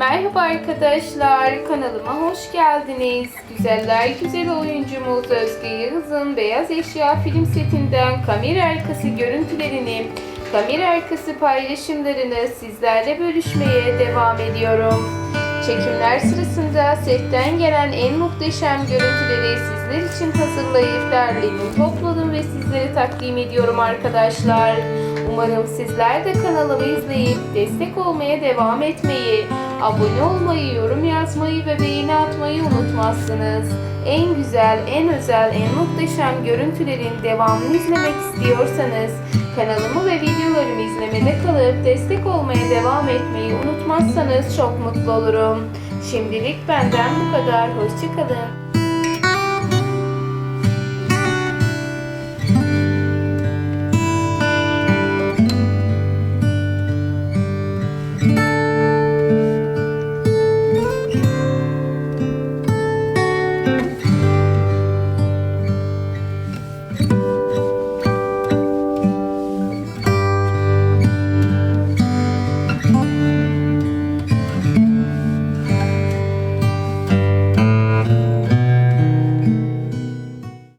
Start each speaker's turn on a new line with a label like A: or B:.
A: Merhaba arkadaşlar, kanalıma hoş geldiniz. Güzeller güzel oyuncumuz Özge Yağız'ın Beyaz Eşya film setinden kamera arkası görüntülerini, kamera arkası paylaşımlarını sizlerle bölüşmeye devam ediyorum. Çekimler sırasında setten gelen en muhteşem görüntüleri sizler için hazırlayıp derledim, topladım ve sizlere takdim ediyorum arkadaşlar. Umarım sizler de kanalımı izleyip destek olmaya devam etmeyi, abone olmayı, yorum yazmayı ve beğeni atmayı unutmazsınız. En güzel, en özel, en muhteşem görüntülerin devamını izlemek istiyorsanız kanalımı ve videolarımı izlemede kalıp destek olmaya devam etmeyi unutmazsanız çok mutlu olurum. Şimdilik benden bu kadar. Hoşçakalın.